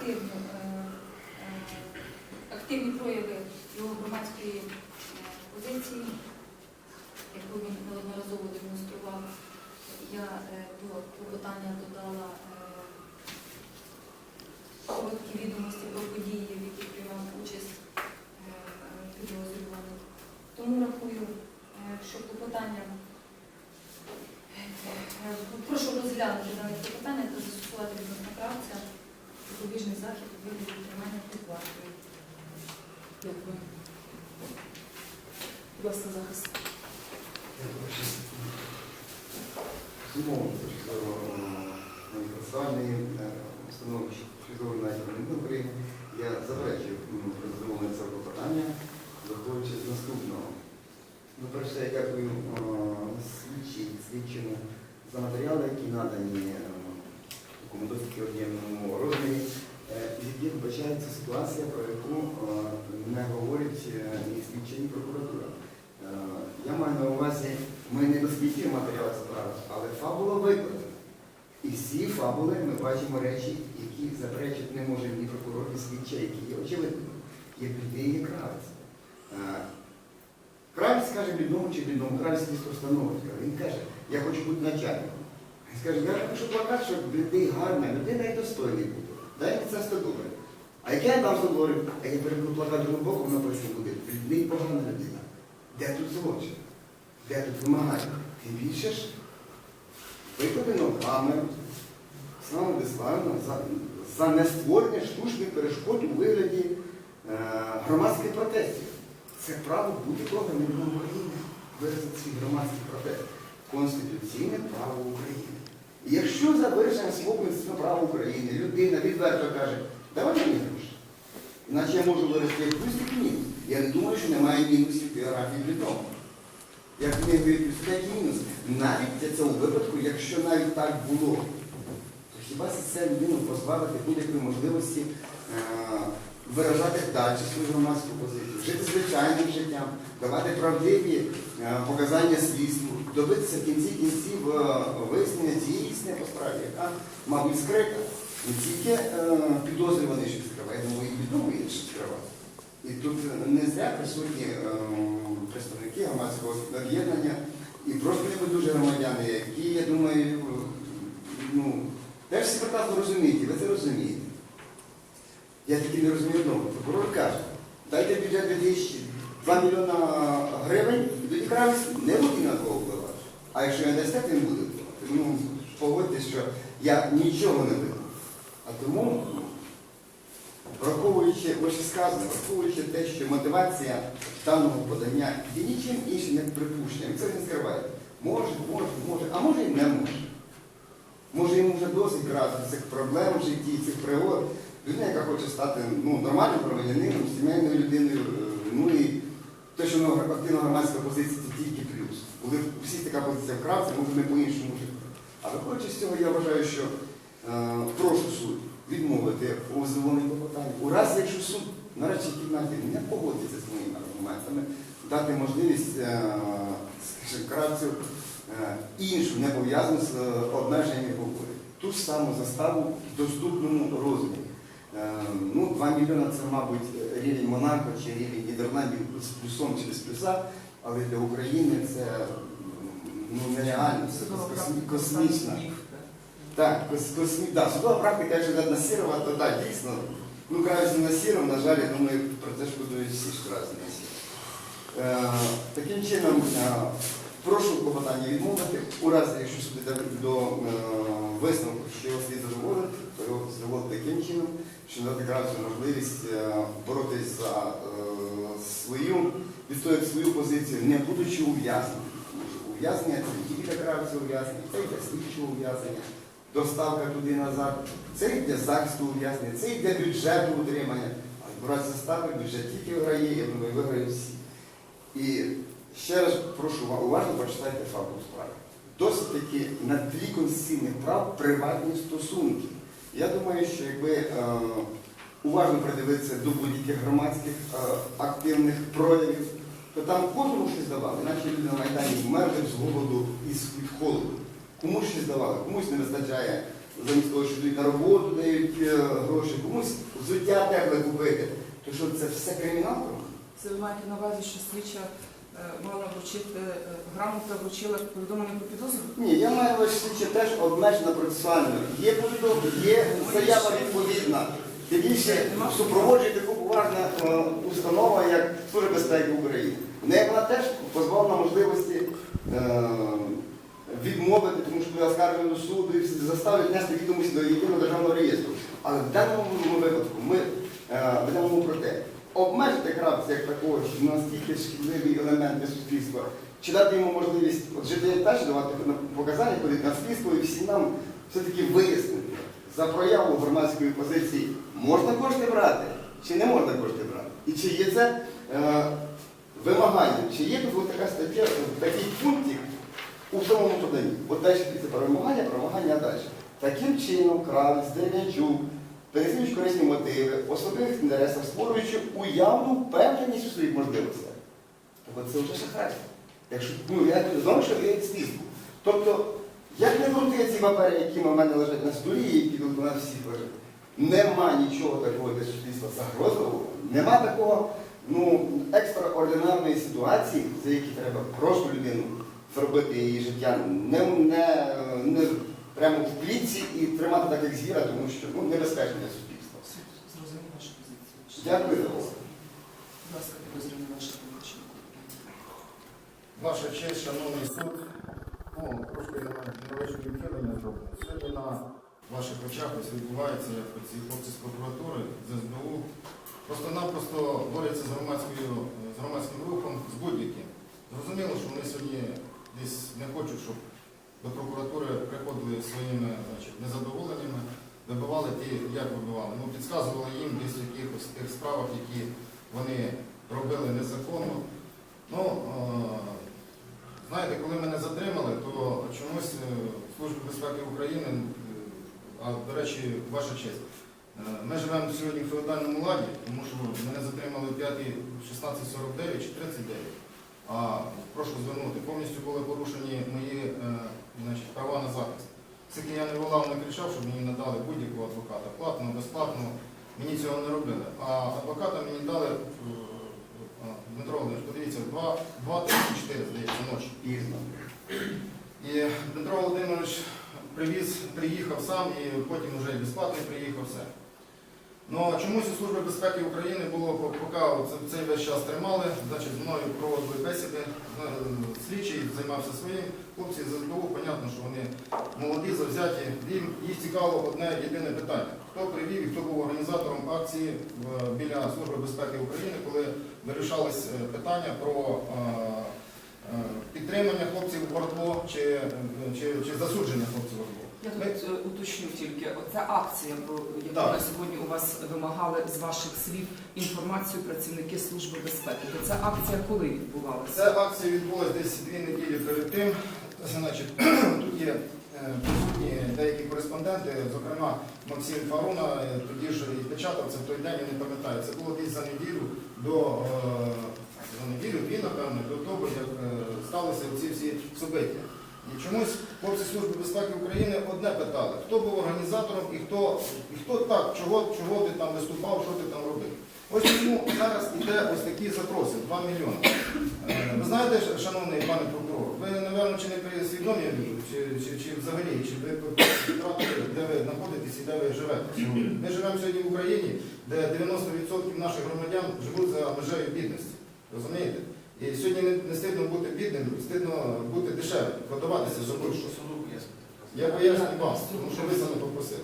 активну, е, е, активні прояви його громадської е, позиції, яку він неодноразово демонстрував. Я до клопотання додала короткі відомості про події, в яких приймав участь е, е, підозрюваний. Тому рахую, е, що клопотання е, прошу розглянути дане клопотання та застосувати відносно правця запобіжний захід у вигляді тримання під вартою. Дякую. Будь ласка, захист. Безумовно, точки зору процесуальної установи фізової навіть України, я заперечую задоволення цього клопотання, виходячи з наступного. Ну, перше, я дякую е, слідчій, слідчому за матеріали, які надані е, такому досить об'ємному розмірі, е, вбачається ситуація, про яку не говорить е, ні слідча, ні прокуратура. Е, Я маю на увазі, ми не досліджуємо матеріали справи, але фабула викладена. І всі фабули ми бачимо речі, які заперечити не може ні прокурор, ні слідча, які є очевидними. Є блідий, є кравець. Е, Кравець каже блідному чи блідному, кравець слідство встановить. Він каже, я хочу бути начальником. Він скаже, я хочу плакати, що блідий гарна людина і достойний буде. Мені це 100 доларів. А як я 100 доларів, а я перебуду плакати другим боком, написано буде, блідний погана людина. Де тут злочин? Де тут вимагання? Тим більше ж викладено камеру, саме Виславно за, за нестворення штучних перешкод у вигляді е, громадських протестів. Це право будь-якого громадянина України виразити свій громадський протест. Конституційне право України. Якщо за вираження свого конституційного права України людина відверто каже, давай мені гроші. Іначе я можу вирости як плюс, так мінус. Я не думаю, що немає мінусів біографії відомо. Як не відпускають мінус. Навіть для цього випадку, якщо навіть так було, то хіба це людину позбавити будь-якої можливості е, виражати далі свою громадську позицію, жити звичайним життям, давати правдиві е, показання слідству, добитися в кінці кінців е, вияснення цієї по справі, яка, мабуть, скрита. Не тільки е, підозрюваний, що скриває, але і відомий, що скриває. І тут не зря присутні представники громадського об'єднання і просто небайдужі громадяни, які, я думаю, ну, теж всі прекрасно розуміють, ви це розумієте. Я тільки не розумію одного. Прокурор каже, дайте бюджет 2000, 2 мільйона гривень, тоді кравець не буде на кого впливати. А якщо я дасте, то він буде впливати. Ну, погодьтесь, що я нічого не видав. А тому Враховуючи вищесказане, враховуючи те, що мотивація даного подання є нічим іншим, як припущенням, це не скриває. Може, може, може, а може і не може. Може йому вже досить грати цих проблем в житті, цих пригод. Людина, яка хоче стати ну, нормальним громадянином, сімейною людиною, е, ну і те, що ну, активна громадська позиція це тільки плюс. Коли всі така позиція вкравця, може ми по-іншому жити. А виходячи з цього, я вважаю, що е, прошу суд відмовити у задоволенні клопотання. У разі, якщо суд на речі кімнаті не погодиться з моїми аргументами, дати можливість е, скажімо, кравцю е, іншу, не пов'язану з е, обмеженнями волі. Ту ж саму заставу в доступному розмірі. Е, Ну, 2 мільйони це, мабуть, рівень Монако чи рівень Нідерландів з плюсом чи без плюса, але для України це ну, нереально, це космі- космічна. Так, кос- космі... да, судова практика, якщо не насірова, то так, дійсно. Ну, краще не насіром, на жаль, я думаю, про це шкодують всі ж краще Е, таким чином, е, прошу клопотання відмовити. У разі, якщо йде до е, висновку, що його слід задоволити, то його задоволити таким чином, що надати кравцю можливість е, боротись за е, свою, відстояти свою позицію, не будучи ув'язненим. Ув'язнення це тільки для ув'язнення, це для слідчого ув'язнення доставка туди назад, це для захисту ув'язнення, це для бюджету утримання. А брати застави бюджет тільки виграє, я думаю, виграють всі. І ще раз прошу вас, уважно прочитайте факту справи. Досить таки на тлі конституційних прав приватні стосунки. Я думаю, що якби е, уважно придивитися до будь-яких громадських е, активних проявів, то там кожному щось давали, наче люди на Майдані вмерли з голоду і з холоду. Комусь щось давали, комусь не вистачає замість того, що дають на роботу, дають е, гроші, комусь взуття тепле купити, то що це все кримінал? Це ви маєте на увазі, що слідча мала вручити е, грамота вручила повідомлення про підозру? Ні, я маю увазі, теж обмежено процесуально. Є повідомлення, є заява відповідна. Тим більше супроводжує таку поважна е, установа, як Служба безпеки України. В неї вона теж позбавлена можливості е, відмовити, тому що буде оскаржено до суду і заставить нести відомості до єдиного державного реєстру. Але в даному випадку ми е, ведемо про те, обмежити кравця як такого, що настільки шкідливий елемент для суспільства, чи дати йому можливість от як далі, давати показання ходити на слідство і всім нам все-таки вияснити за прояву громадської позиції, можна кошти брати, чи не можна кошти брати. І чи є це е, вимагання, чи є тут така стаття, такий пунктик у самому поданні. От далі вимагання, про вимагання далі. Таким чином, Кравець, Дернячук, переслідуючи корисні мотиви, особистих інтересах, створюючи уявну впевненість у своїх можливостях. Так це вже шахрайство. Якщо, ну, я знову що я слідку. Тобто, як не крути ці папери, які в мене лежать на столі, які тут у нас всіх лежать, нема нічого такого для суспільства загрозливого, нема такого ну, екстраординарної ситуації, за які треба просто людину зробити її життя не, не, не прямо в клітці і тримати так, як звіра, тому що ну, небезпечно для суспільства. Суд зрозумів вашу позицію. Дякую. Будь ласка, підозрюваний ваша помічник. Ваша честь, шановний суд, ну, трошки невеличке відхилення зроблено. Сьогодні на ваших очах ось відбувається, як ці хлопці з прокуратури, з СБУ, просто-напросто борються з, громадською, з громадським рухом, з будь-яким. Зрозуміло, що вони сьогодні десь не хочуть, щоб до прокуратури приходили своїми значить, незадоволеннями, вибивали ті, як вибивали. Ну, підказували їм десь в якихось тих справах, які вони робили незаконно. Ну, е, знаєте, коли мене затримали, то чомусь е, Служба безпеки України, е, а до речі, ваша честь, ми живемо сьогодні в феодальному ладі, тому що мене затримали в 5 1649 чи 39. А прошу звернути, повністю були порушені мої значить, права на захист. Скільки я не волав, не кричав, щоб мені надали будь-якого адвоката. платного, безплатно, мені цього не робили. А адвоката мені дали, е, Дмитро Володимирович, подивіться, 2-4, здається, ночі. Пізно. І Дмитро Володимирович привіз, приїхав сам і потім вже і безплатно приїхав все. Ну чомусь у Служби безпеки України було, поки цей весь час тримали, значить, з мною проводили бесіди, е, слідчий займався своїм, хлопці з СБУ, понятно, що вони молоді, завзяті. Їм, їх цікавило одне єдине питання. Хто привів і хто був організатором акції біля Служби безпеки України, коли вирішались е, питання про е, е, підтримання хлопців в ОРДЛО чи, е, засудження уточню тільки, оця акція, про яку на сьогодні у вас вимагали з ваших слів інформацію працівники Служби безпеки. То ця акція коли відбувалася? Ця акція відбулася десь дві неділі перед тим. Значить, тут є е, присутні деякі кореспонденти, зокрема Максим Фаруна, е, тоді ж і печатав це в той день, я не пам'ятаю. Це було десь за неділю до е, за неділю, дві, напевно, до того, як е, сталися ці всі собиття. І чомусь хлопці Служби безпеки України одне питали, хто був організатором і хто, і хто так, чого, чого ти там виступав, що ти там робив. Ось тому зараз іде ось такі запроси, 2 мільйони. Е, Ви знаєте, шановний пане прокурор, ви, напевно, чи не свідомі, чи, чи, чи взагалі, чи ви втратили, де ви знаходитесь і де ви живете. Ми живемо сьогодні в Україні, де 90% наших громадян живуть за межею бідності. Розумієте? І сьогодні не, не стидно бути бідним, стидно бути дешевим, продаватися за будь-що. Я поясню вам, тому що ви саме попросили.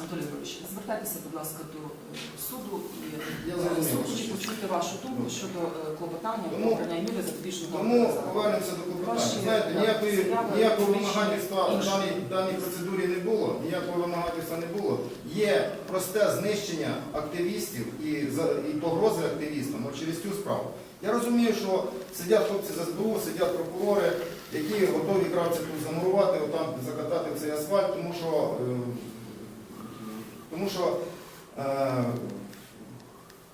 Анатолій Григорович, звертайтеся, будь ласка, до е, суду і Я зрозумів. суд хоче почути вашу думку щодо е, клопотання про Тому- обрання міри запобіжного Тому заходу. повернемося до клопотання. Ваші, Знаєте, ніякої, заяви, ніякого рішення, вимагательства в інші. даній, даній процедурі не було, ніякого вимагательства не було. Є просте знищення активістів і, за- і погрози активістам от через цю справу. Я розумію, що сидять хлопці за СБУ, сидять прокурори, які готові кравці тут замурувати, отам закатати цей асфальт, тому що е, тому що е,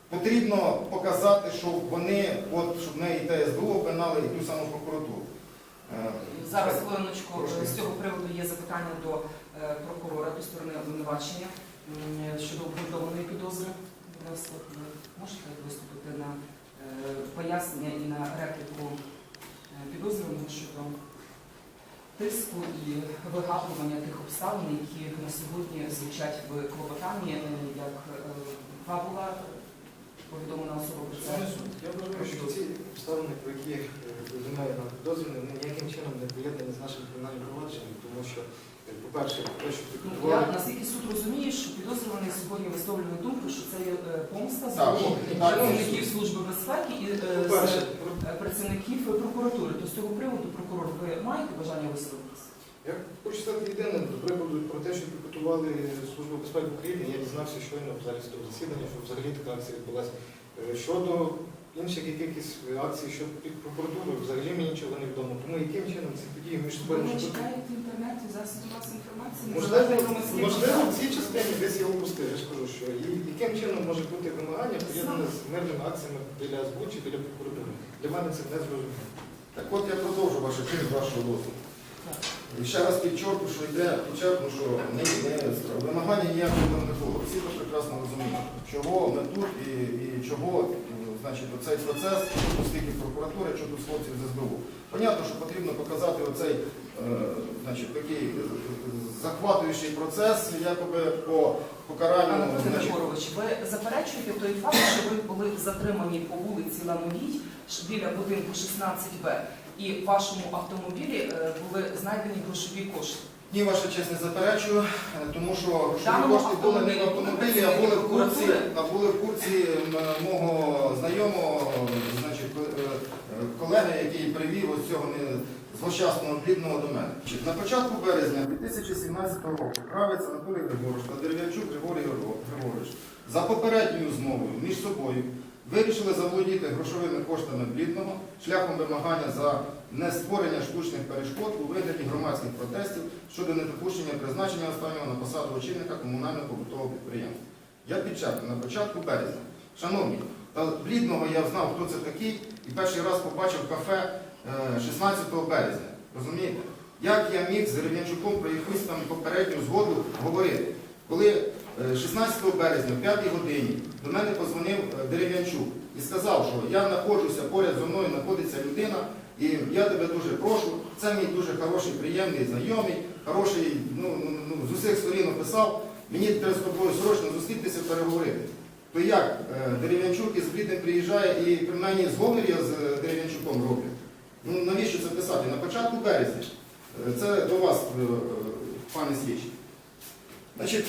потрібно показати, що вони, от, щоб не і те СБУ обинали, і ту саму прокуратуру. Е, Зараз хвилиночку е, з цього приводу є запитання до прокурора до сторони обвинувачення щодо обґрунтованої підозри. Можете виступити на пояснення і на репліку е, підозрюваного щодо тиску і вигадування тих обставин, які на сьогодні звучать в клопотанні, е, як е, фабула повідомлена особа про це. Я вважаю, що ці обставини, про які е, повідомляють нам підозрювані, вони ніяким чином не поєднані з нашим кримінальним провадженням, тому що, е, по-перше, те, що Ну, підготували... я наскільки суд розуміє, що підозрюваний сьогодні висловлює думку, що це є е, помста з Так, боку так, працівників служби безпеки і е, По-перше, з е, працівників прокуратури. То з цього приводу прокурор, ви маєте бажання висловитися? Я хочу сказати єдине, до прикладу, про те, що підготували Службу безпеки України, я дізнався щойно в залі судового засідання, що взагалі така акція відбулася. Е, Щодо інших якихось акцій, що під прокуратурою, взагалі мені нічого не відомо. Тому яким чином ці події між собою можуть бути? читаєте в інтернеті засоби масової інформації? Можливо, в цій частині десь я упустив. Я ж кажу, що і яким чином може бути вимагання поєднане з мирними акціями біля СБУ чи біля прокуратури. Для мене це не зрозуміло. Так от я продовжу вашу честь вашого досвіду. І ще раз підчеркну, що йде підчеркну, що не, не, вимагання ніякого там не було. Всі це прекрасно розуміють, чого ми тут і, і чого значить, оцей процес, що стільки прокуратури, що тут з хлопців з СБУ. Понятно, що потрібно показати оцей е, значить, такий е, захватуючий процес, якоби по покаранню. Анатолій значить, Григорович, ви заперечуєте той факт, що ви були затримані по вулиці Лановій біля будинку 16Б, і в вашому автомобілі е, були знайдені грошові кошти. Ні, ваша честь не заперечую, е, тому що грошові кошти були не в автомобілі а були в курці, а були в курці мого знайомого, значить, е, е, колеги, який привів ось цього не- злощасного блідного до мене. На початку березня 2017 року Кравець Анатолій Григорович та Дерев'янчук Григорій Григорович за попередньою змовою між собою вирішили заволодіти грошовими коштами блідного шляхом вимагання за нестворення штучних перешкод у вигляді громадських протестів щодо недопущення призначення останнього на посаду очільника комунального побутового підприємства. Я підчеркну на початку березня. Шановні, та блідного я знав, хто це такий, і перший раз побачив кафе е, 16 березня. Розумієте? Як я міг з Дерев'янчуком про якусь там попередню згоду говорити? Коли е, 16 березня, в 5 годині, до мене позвонив е, Дерев'янчук і сказав, що я знаходжуся поряд зі мною, знаходиться людина, і я тебе дуже прошу, це мій дуже хороший, приємний знайомий, хороший, ну, ну, ну, з усіх сторін описав, мені треба з тобою срочно зустрітися, переговорити. То як е, Дерев'янчук із Блідним приїжджає і принаймні зговір я з е, Дерев'янчуком роблю? Ну навіщо це писати? На початку березня. Е, Це до вас, пане слідчий. Значить,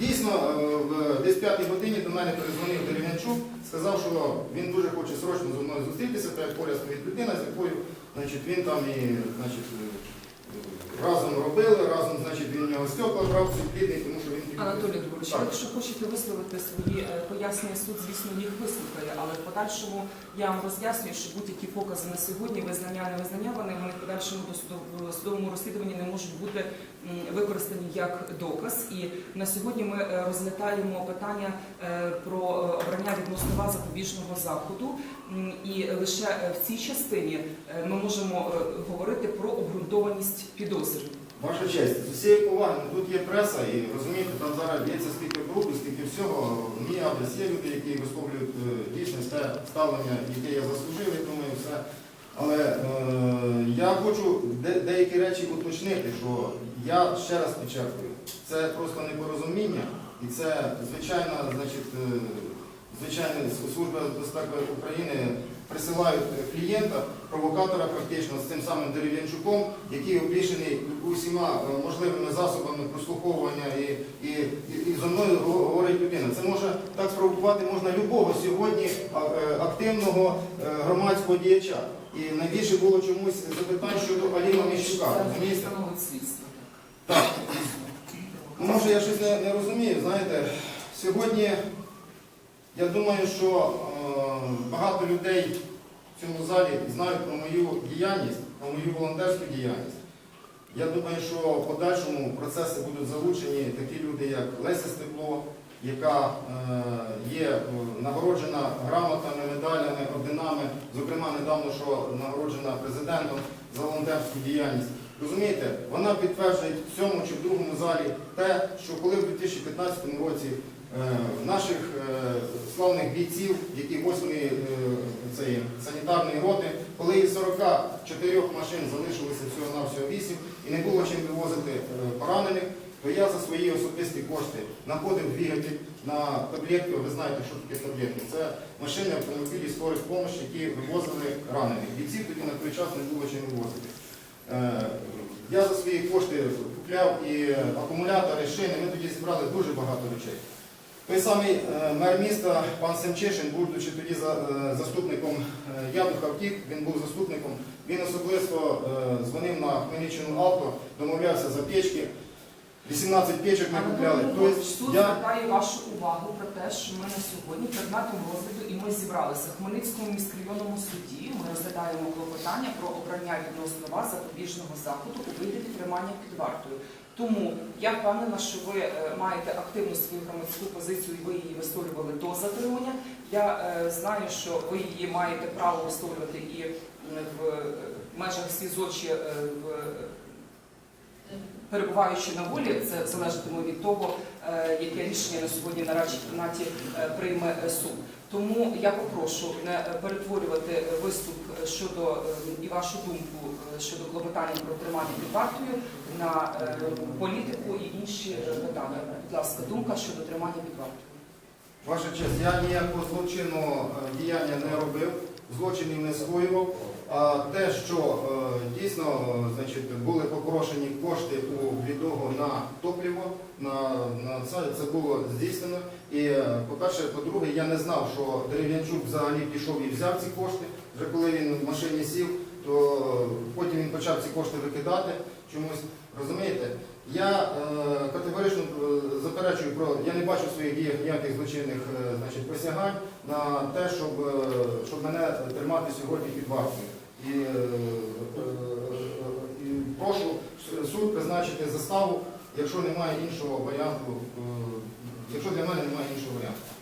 дійсно, е, в десь п'ятій годині до мене перезвонив Дерев'янчук, сказав, що він дуже хоче срочно зі мною зустрітися, так як поряд стоїть людина, з якою значить, він там і значить, е, разом робили, разом значить, він у нього стекла брав цей плідний, тому що він Анатолій ви якщо хочете висловити свої е, пояснення, суд, звісно, їх вислухає, але в подальшому я вам роз'яснюю, що будь-які покази на сьогодні, визнання, невизнання, вони вони в подальшому в судовому розслідуванні не можуть бути використані як доказ. І на сьогодні ми е, розглядаємо питання е, про е, обрання відносно запобіжного заходу. І лише в цій частині ми можемо говорити про обґрунтованість підозри. Ваша честь, з усієї поваги, ну, тут є преса, і розумієте, там зараз б'ється стільки бруду, стільки всього. Мій адрес є люди, які висловлюють дійсно те ставлення, яке я заслужив, я думаю, все. Але е, я хочу де- деякі речі уточнити, що я ще раз підчеркую, це просто непорозуміння, і це звичайна, значить, е, служба безпеки України присилають клієнта, провокатора практично з цим самим Дерев'янчуком, який обвішений усіма е, можливими засобами прослуховування і, і, і, і зо мною го- говорить людина. Це може так спровокувати можна любого сьогодні е, активного е, громадського діяча. І найбільше було чомусь запитань щодо Аліна Міщука. Це слідство. Так. Ну, може, я щось не, не розумію. Знаєте, сьогодні я думаю, що е, багато людей в цьому залі знають про мою діяльність, про мою волонтерську діяльність. Я думаю, що в подальшому процеси будуть залучені такі люди, як Леся Степло, яка е, є е, нагороджена грамотами, медалями, орденами, зокрема недавно, що нагороджена президентом за волонтерську діяльність. Розумієте, вона підтверджує в цьому чи в другому залі те, що коли в 2015 році е, наших е, славних бійців, які 8-ї цієї санітарної роти, коли із 44 машин залишилося всього на всього 8 і не було чим вивозити е, поранених, то я за свої особисті кошти знаходив двигатель на таблетки. Ви знаєте, що таке таблетки? Це машини автомобілі скорих допомоги, які вивозили ранених. Бійців тоді на той час не було чим вивозити. Е, Я за свої кошти купляв і акумулятори, шини. Ми тоді зібрали дуже багато речей. Той самий е, мер міста, пан Семчишин, будучи тоді е, заступником Ядуха втік, він був заступником, він особисто дзвонив на Хмельниччину авто, домовлявся за печки. 18 печок ми купляли. Тобто суд я звертає вашу увагу про те, що ми на сьогодні предметом розгляду і ми зібралися в Хмельницькому міськрайонному суді. Ми розглядаємо клопотання про обрання відносно вас запобіжного заходу у вигляді тримання під вартою. Тому я впевнена, що ви е, маєте активну свою громадську позицію і ви її висловлювали до затримання. Я е, знаю, що ви її маєте право висловлювати і в е, межах СІЗО чи в перебуваючи на волі, це залежатиме від того, е, яке рішення на сьогодні на радчій кімнаті е, прийме е, суд. Тому я попрошу не перетворювати виступ щодо і вашу думку щодо клопотання про тримання під вартою на політику і інші питання. Будь ласка, думка щодо тримання під вартою. Ваша честь, я ніякого злочинного е, діяння не робив, злочинів не скоював. А те, що е, дійсно значить, були попрошені кошти у блідого на топливо, на, на це, це було здійснено. І, е, по-перше, по-друге, я не знав, що Дерев'янчук взагалі пішов і взяв ці кошти. Вже коли він в машині сів, то е, потім він почав ці кошти викидати чомусь. Розумієте? Я е, категорично заперечую про я не бачу в своїх діях ніяких злочинних е, значить, посягань на те, щоб, е, щоб мене тримати сьогодні під вартою. І, е, е, і прошу суд призначити заставу, якщо немає іншого варіанту, е, якщо для мене немає іншого варіанту.